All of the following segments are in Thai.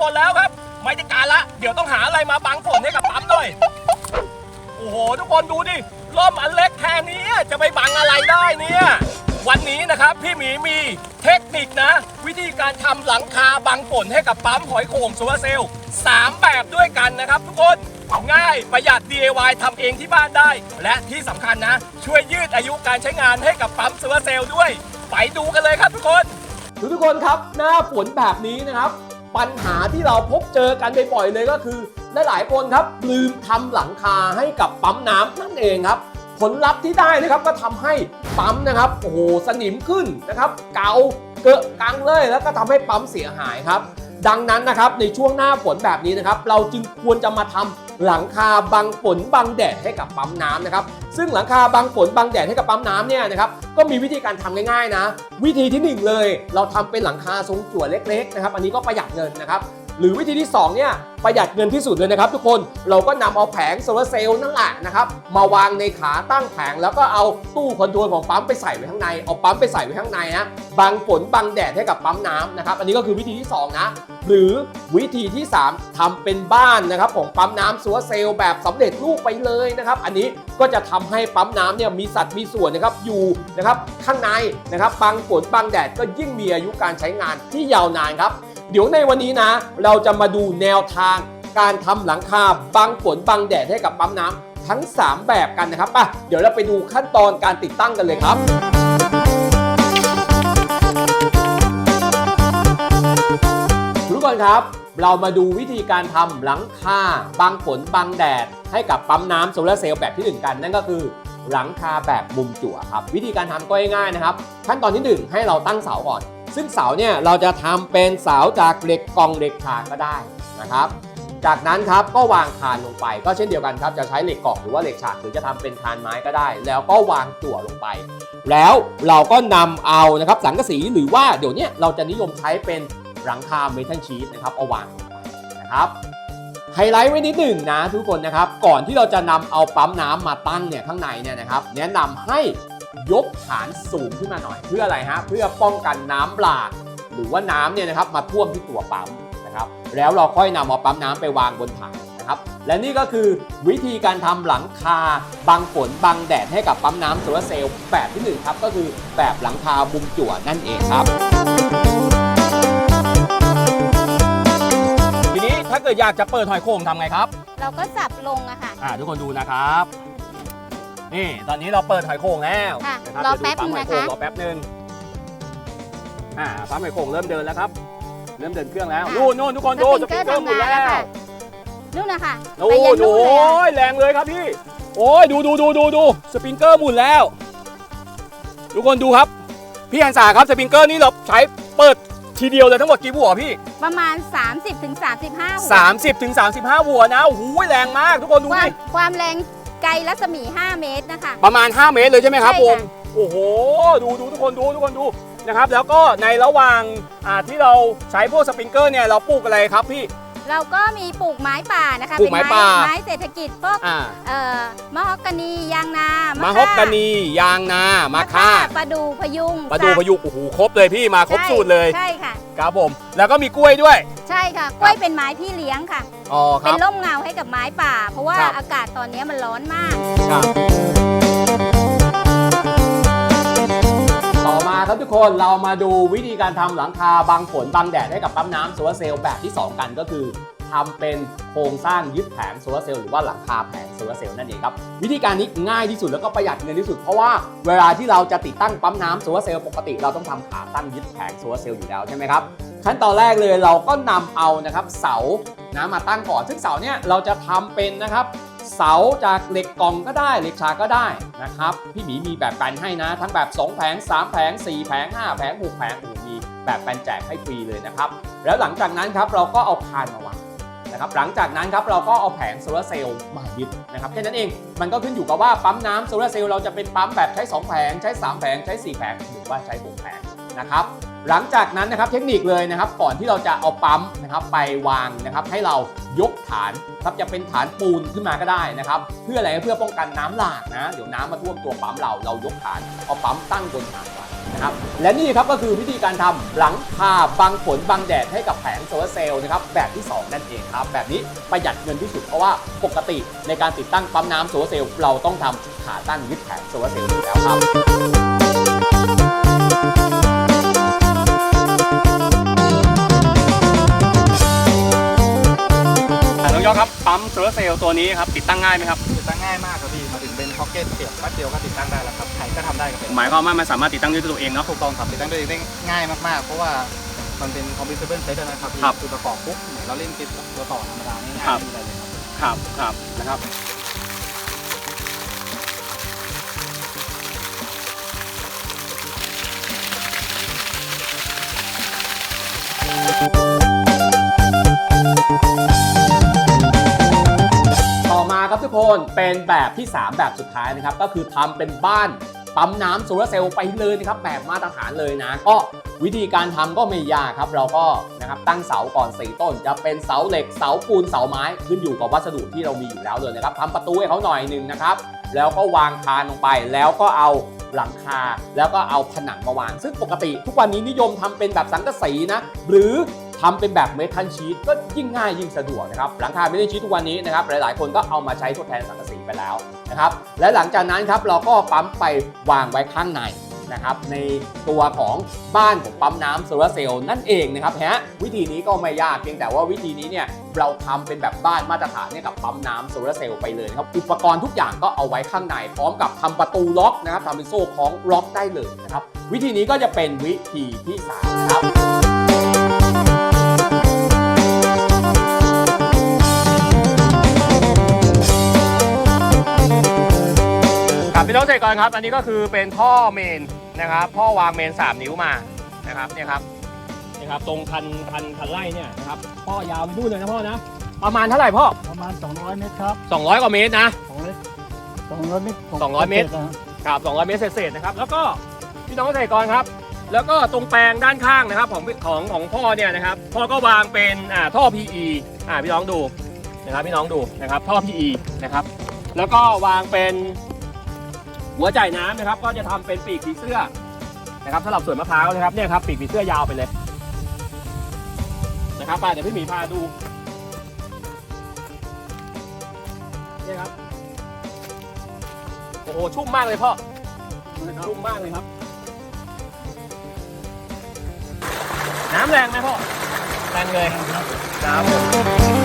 ฝนแล้วครับ ไม่ได้การละ เดี๋ยวต้องหาอะไรมาบังฝนให้กับปั๊มหน่อย โอ้โห ทุกคนดูดิร่มอันเล็กแค่นี้จะไปบังอะไรได้เนี่ย วันนี้นะครับพี่หมีมีเทคนิคนะ วิธีการทำหลังคาบังฝนให้กับปั๊มหอยโข่งโซลาเซลล์สามแบบด้วยกันนะครับทุกคนง่ายประหยัด DIY ทำเองที่บ้านได้ และที่สำคัญนะ ช่วยยืดอายุการใช้งานให้กับปั๊มโซลาเซลล์ด้วย ไปดูกันเลยครับทุกคน ทุกทุกคนครับหน้าฝนแบบนี้นะครับ ปัญหาที่เราพบเจอกันบ่อยๆเลยก็คือหลายๆคนครับลืมทำหลังคาให้กับปั๊มน้ำนั่นเองครับ ผลลัพธ์ที่ได้นะครับก็ทำให้ปั๊มนะครับโอ้โหสนิมขึ้นนะครับ เกาเกะกังเลยแล้วก็ทำให้ปั๊มเสียหายครับ ดังนั้นนะครับในช่วงหน้าฝนแบบนี้นะครับ เราจึงควรจะมาทำ หลังคาบังฝนบังแดดให้กับปั๊มน้ำนะครับ ซึ่งหลังคาบังฝนบังแดดให้กับปั๊มน้ำเนี่ยนะครับก็มีวิธีการทำง่ายๆนะ วิธีที่หนึ่งเลย เราทำเป็นหลังคาทรงจั่วเล็กๆนะครับอันนี้ก็ประหยัดเงินนะครับหรือวิธีที่สองเนี่ยประหยัดเงินที่สุดเลยนะครับ ทุกคนเราก็นำเอาแผงโซลาร์เซลล์นั่นแหละนะครับมาวางในขาตั้งแผงแล้วก็เอาตู้คอนโทรลของปั๊มไปใส่ไว้ข้างในเอาปั๊มไปใส่ไว้ข้างในนะบังฝนบังแดดให้กับปั๊มน้ำนะครับอันนี้ก็คือวิธีที่สองนะหรือวิธีที่ 3ทำเป็นบ้านนะครับของปั๊มน้ำโซลาร์เซลล์แบบสำเร็จรูปไปเลยนะครับ อันนี้ก็จะทำให้ปั๊มน้ำเนี่ยมีสัดมีส่วนนะครับอยู่นะครับข้างในนะครับบังฝนบังแดดก็ยิ่งมีอายุการใช้งานที่ยาวนานครับ เดี๋ยวในวันนี้นะ เราจะมาดูแนวทางการทำหลังคาบังฝนบังแดดให้กับปั๊มน้ำทั้ง 3 แบบกันนะครับป่ะเดี๋ยวเราไปดูขั้นตอนการติดตั้งกันเลยครับ คนครับ เรามาดูวิธีการทำหลังคาบังฝนบังแดด ให้กับปั๊มน้ำโซลาเซลล์แบบที่ 1 กัน นั่นก็คือหลังคาแบบมุมจั่วครับ วิธีการทำก็ง่ายๆนะครับ ขั้นตอนที่ 1 ให้เราตั้งเสาก่อน ซึ่งเสาเนี่ยเราจะทำเป็นเสาจากเหล็กกล่องเหล็กฉากก็ได้นะครับจากนั้นครับก็วางคานลงไป ก็เช่นเดียวกันครับจะใช้เหล็กกล่องหรือว่าเหล็กฉากหรือจะทำเป็นคานไม้ก็ได้ แล้วก็วางจั่วลงไป แล้วเราก็นำเอานะครับสังกะสีหรือว่าเดี๋ยวนี้เราจะนิยมใช้เป็น หลังคาเมทัลชีตนะครับเอาวางลงไปนะครับไฮไลท์ไว้นิดหนึ่งนะทุกคนนะครับ ก่อนที่เราจะนำเอาปั๊มน้ำมาตั้งเนี่ยข้างในเนี่ยนะครับ แนะนำให้ยกฐานสูงขึ้นมาหน่อย เพื่ออะไรฮะเพื่อป้องกันน้ำหลากหรือว่าน้ำเนี่ยนะครับมาท่วมที่ตัวปั๊มนะครับ แล้วเราค่อยนำเอาปั๊มน้ำไปวางบนถังนะครับ และนี่ก็คือวิธีการทำหลังคาบังฝนบังแดดให้กับปั๊มน้ำโซลาร์เซลล์แบบที่หนึ่งครับก็คือแบบหลังคามุมจั่วนั่นเองครับ ถ้าเกิดอยากจะเปิดหอยโข่งทำไงครับ เราก็สับลงอะค่ะ อ่าทุกคนดูนะครับ นี่ตอนนี้เราเปิดหอยโข่งแล้วค่ะนะครับรอเดี๋ยวดูแป๊บนึงปั๊มหอยนะคะโข่งรอแป๊บหนึงอ่าปั๊มหอยโข่งเริ่มเดินแล้วครับ เริ่มเดินเครื่องแล้วค่ะ นู่นนู่นทุกคนดูสสปริปริงงเกเกออร์ร์หมุนทำงานแล้แล้ววค่ะนู่นนะคะโอ้ไปยันโหนู่นเลยอะแรงเลยครับพี่ โอ้ยดูดูดูดูดูสปริงเกอร์หมุนแล้ว ทุกคนดูครับ พี่ฮันสาครับสปริงเกอร์นี่เราใช้เปิด ทีเดียวเลยทั้งหมดกี่หัวพี่ ประมาณ 30-35ถึง35หัว30ถึง35 หัวนะโอ้โหแรงมากทุกคนดูความดิความแรงไกลรัศมี 5 เมตรนะคะ ประมาณ 5 เมตรเลยใช่ไหมครับใช่ผค่ะมโอ้โหดูดูทุกคนดูทุกคนดูนะครับ แล้วก็ในระหว่างอ่าที่เราใช้พวกสปริงเกอร์เนี่ยเราปลูกอะไรครับพี่ เราก็มีปลูกไม้ป่านะคะปลูกไม้ป่า ไม้เศรษฐกิจพวกอ่าเอ่อมะฮอกกานียางนามามาฮอกกานียางนามาค่าปลาดูพยุงปลาดูสักพยุกโอ้โหครบเลยพี่มาครบใช่สูตรเลยใช่ค่ะ ครับผม แล้วก็มีกล้วยด้วยใช่ค่ะ กล้วยเป็นไม้พี่เลี้ยงค่ะ อ๋อคเป็รันบ ร่มเงาให้กับไม้ป่า เพราะว่าครับ อากาศตอนนี้มันร้อนมาก ครับ มาครับทุกคนเรามาดูวิธีการทำหลังคาบังฝนบังแดดให้กับปั๊มน้ำโซลาร์เซลล์แบบที่ 2 กันก็คือทำเป็นโครงสร้างยึดแผงโซลาร์เซลล์หรือว่าหลังคาแผงโซลาร์เซลล์นั่นเองครับ วิธีการนี้ง่ายที่สุดแล้วก็ประหยัดเงินที่สุด เพราะว่าเวลาที่เราจะติดตั้งปั๊มน้ำโซลาร์เซลล์ปกติเราต้องทำขาตั้งยึดแผงโซลาร์เซลล์อยู่แล้วใช่ไหมครับขั้นตอนแรกเลยเราก็นำเอานะครับเสานะมาตั้งก่อนซึ่งเสาเนี่ยเราจะทำเป็นนะครับ เสาจากเหล็กกล่องก็ได้เหล็กฉากก็ได้นะครับ พี่หมีมีแบบแปนให้นะ ทั้งแบบ 2 แผง 3 แผง 4 แผง 5 แผง 6 แผงโอ้มีแบบแปนแจกให้ฟรีเลยนะครับ แล้วหลังจากนั้นครับเราก็เอาคานมาวางนะครับหลังจากนั้นครับเราก็เอาแผงโซลาเซลล์มายึดนะครับแค่นั้นเองมันก็ขึ้นอยู่กับว่าปั๊มน้ำโซลาเซลล์เราจะเป็นปั๊มแบบใช้ 2 แผง ใช้ 3 แผง ใช้ 4 แผงหรือว่าใช้ 6 แผง นะครับ หลังจากนั้นนะครับเทคนิคเลยนะครับ ก่อนที่เราจะเอาปั๊มนะครับไปวางนะครับ ให้เรายกฐานครับจะเป็นฐานปูนขึ้นมาก็ได้นะครับ เพื่ออะไรเพื่อป้องกันน้ำหลากนะเดี๋ยวน้ำมาท่วมตัวปั๊มเราเรายกฐานเอาปั๊มตั้งบนฐานไว้นะครับ และนี่ครับก็คือวิธีการทำหลังคาบังฝนบังแดดให้กับแผงโซลาร์เซลล์นะครับแบบที่ 2 นั่นเองครับ แบบนี้ประหยัดเงินที่สุดเพราะว่าปกติในการติดตั้งปั๊มน้ำโซลาร์เซลล์เราต้องทำขาตั้งยึดแผงโซลาร์เซลล์อยู่แล้วครับ องยอดครับปั๊มโซลาร์เซลล์ตัวนี้ครับติดตั้งง่ายไหมครับติดตั้งง่ายมากครับพี่มาถึงเป็นพ็อกเก็ตเสียบแป๊บเดียวก็ติดตั้งได้แล้วครับใครก็ทำได้ครับหมายความว่ามันสามารถติดตั้งด้วยตัวเองเนาะถูกต้องครับติดตั้งได้ได้ง่ายมากๆ เพราะว่ามันเป็นคอมพิวเตอร์เซตนะครับพี่ครับ คือประกอบปุ๊บเหมือนเราเล่นติดตัวต่อธรรมดาง่ายครับๆไม่มีอะไรเลยครับครับครับนะครับ มาครับทุกคนเป็นแบบที่ 3 แบบสุดท้ายนะครับ ก็คือทำเป็นบ้านปั๊มน้ำโซลาร์เซลล์ไปเลยนะครับแบบมาตรฐานเลยนะก็วิธีการทำก็ไม่ยากครับ เราก็นะครับตั้งเสาก่อน4ต้น จะเป็นเสาเหล็กเสาปูนเสาไม้ขึ้นอยู่กับวัสดุที่เรามีอยู่แล้วเลยนะครับทำประตูให้เขาหน่อยหนึ่งนะครับ แล้วก็วางคานลงไปแล้วก็เอาหลังคา แล้วก็เอาผนังมาวาง ซึ่งปกติ ทุกวันนี้นิยมทำเป็นแบบสังกะสีนะ หรือ ทำเป็นแบบเมทัลชีตก็ยิ่งง่ายยิ่งสะดวกนะครับหลังคาเมทัลชีตทุกวันนี้นะครับหลายๆ คนก็เอามาใช้ทดแทนสังกะสีไปแล้วนะครับและหลังจากนั้นครับเราก็ปั๊มไปวางไว้ข้างในนะครับในตัวของบ้านของปั๊มน้ำโซลาร์เซลล์นั่นเองนะครับฮะวิธีนี้ก็ไม่ยากเพียงแต่ว่าวิธีนี้เนี่ยเราทำเป็นแบบบ้านมาตรฐานให้กับปั๊มน้ำโซลาร์เซลล์ไปเลยนะครับอุปกรณ์ทุกอย่างก็เอาไว้ข้างใน พร้อมกับทำประตูล็อกนะครับทำเป็นโซ่คล้องล็อกได้เลยนะครับวิธีนี้ก็จะเป็นวิธีที่สามนะครับ พี่น้องเกษตรกรครับ อันนี้ก็คือเป็นท่อเมนนะครับท่อวางเมน 3 นิ้วมานะครับเนี่ยครับนี่ครับตรงคันคันคันไล่เนี่ยนะครับพ่อยาวไปนู่นเลยนะพ่อนะประมาณเท่าไหร่พ่อประมาณ 200 เมตรครับ 200 กว่าเมตรนะ 200เมตร200เมตร200 เมตรครับ200 เมตรเศษๆนะครับ แล้วก็พี่น้องเกษตรกรครับ แล้วก็ตรงแปลงด้านข้างนะครับของของของพ่อเนี่ยนะครับพ่อก็วางเป็นอ่าท่อ PE อ่าพี่น้องดูนะครับพี่น้องดูนะครับท่อ PE นะครับแล้วก็วางเป็น หัวจ่ายน้ำนะครับ ก็จะทำเป็นปีกผีเสื้อนะครับสำหรับสวนมะพร้าวนะครับเนี่ยครับปีกผีเสื้อยาวไปเลยนะครับไปเดี๋ยวพี่หมีพาดูเนี่ยครับโอ้โหชุ่มมากเลยพ่อชุ่มมากเลยครับ น้ำแรงไหมพ่อแรงเลยครับ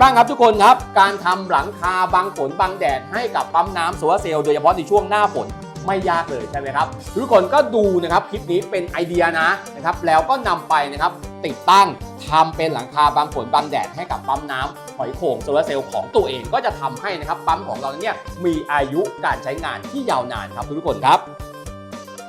บ้างครับทุกคนครับ การทำหลังคาบังฝนบังแดดให้กับปั๊มน้ำโซลาร์เซลล์โดยเฉพาะในช่วงหน้าฝนไม่ยากเลยใช่ไหมครับทุกคนก็ดูนะครับคลิปนี้เป็นไอเดียนะนะครับแล้วก็นำไปนะครับติดตั้งทำเป็นหลังคาบังฝนบังแดดให้กับปั๊มน้ำหอยโข่งโซลาร์เซลล์ของตัวเองก็จะทำให้นะครับปั๊มของเราเนี่ยมีอายุการใช้งานที่ยาวนานครับทุกคนครับ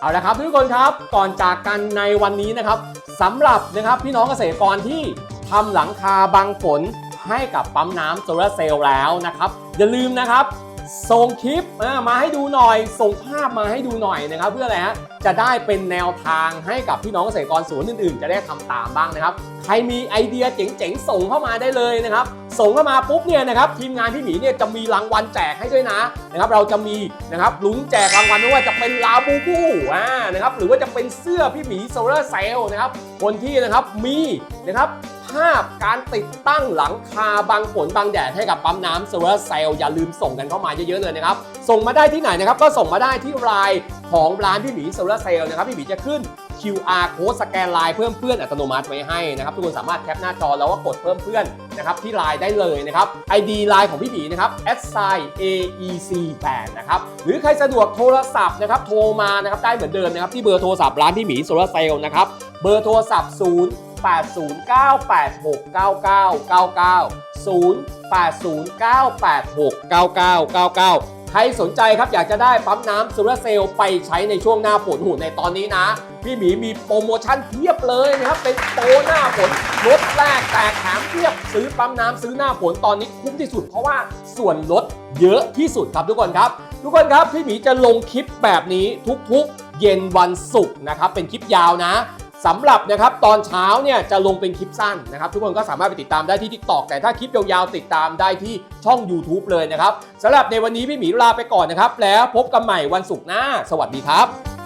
เอาละครับทุกคนครับก่อนจากกันในวันนี้นะครับสำหรับนะครับพี่น้องเกษตรกรที่ทำหลังคาบังฝน ให้กับปั๊มน้ำโซลาร์เซลล์แล้วนะครับ อย่าลืมนะครับ ส่งคลิปมาให้ดูหน่อย ส่งภาพมาให้ดูหน่อยนะครับ เพื่ออะไรฮะจะได้เป็นแนวทางให้กับพี่น้องเกษตรกรสวนอื่นๆ จะได้ทำตามบ้างนะครับ ใครมีไอเดียเจ๋งๆ ส่งเข้ามาได้เลยนะครับ ส่งเข้ามาปุ๊บเนี่ยนะครับทีมงานพี่หมีเนี่ยจะมีรางวัลแจกให้ด้วยนะนะครับ เราจะมีนะครับลุ้นแจกรางวัลไม่ว่าจะเป็นลาบูบูอ่านะครับหรือว่าจะเป็นเสื้อพี่หมีโซลาร์เซลล์นะครับคนที่นะครับมีนะครับ ภาพการติดตั้งหลังคาบังฝนบังแดดให้กับปั๊มน้ำโซลาร์เซลล์อย่าลืมส่งกันเข้ามาเยอะๆเลยนะครับ ส่งมาได้ที่ไหนนะครับ ก็ส่งมาได้ที่ไลน์ของร้านพี่หมีโซลาร์เซลล์นะครับพี่หมีจะขึ้น QR code สแกนไลน์เพิ่มเพื่อนอัตโนมัติไว้ให้นะครับทุกคนสามารถแคปหน้าจอแล้วก็กดเพิ่มเพื่อนนะครับที่ไลน์ได้เลยนะครับ ID ไลน์ของพี่หมีนะครับ s i aec 8นะครับหรือใครสะดวกโทรศัพท์นะครับโทรมานะครับได้เหมือนเดิมนะครับที่เบอร์โทรศัพท์ร้านพี่หมีโซลาร์เซลล์นะครับเบอร์โทรศัพท์ 0 0809869999 ใครสนใจครับอยากจะได้ปั๊มน้ำซลาร์เซลล์ไปใช้ในช่วงหน้าฝนหูในตอนนี้นะ พี่หมีมีโปรโมชั่นเพียบเลยนะครับ เป็นโปรหน้าฝนลดแรกแตกแถมเพียบซื้อปั๊มน้ำซื้อหน้าฝนตอนนี้คุ้มที่สุดเพราะว่าส่วนลดเยอะที่สุดครับทุกคนครับ ทุกคนครับพี่หมีจะลงคลิปแบบนี้ทุกๆ เย็นวันศุกร์นะครับเป็นคลิปยาวนะ สำหรับนะครับตอนเช้าเนี่ยจะลงเป็นคลิปสั้นนะครับ ทุกคนก็สามารถไปติดตามได้ที่ทิกตอกแต่ถ้าคลิปยาวๆติดตามได้ที่ช่อง YouTube เลยนะครับสำหรับในวันนี้พี่หมีลาไปก่อนนะครับ แล้วพบกันใหม่วันศุกร์หน้า สวัสดีครับ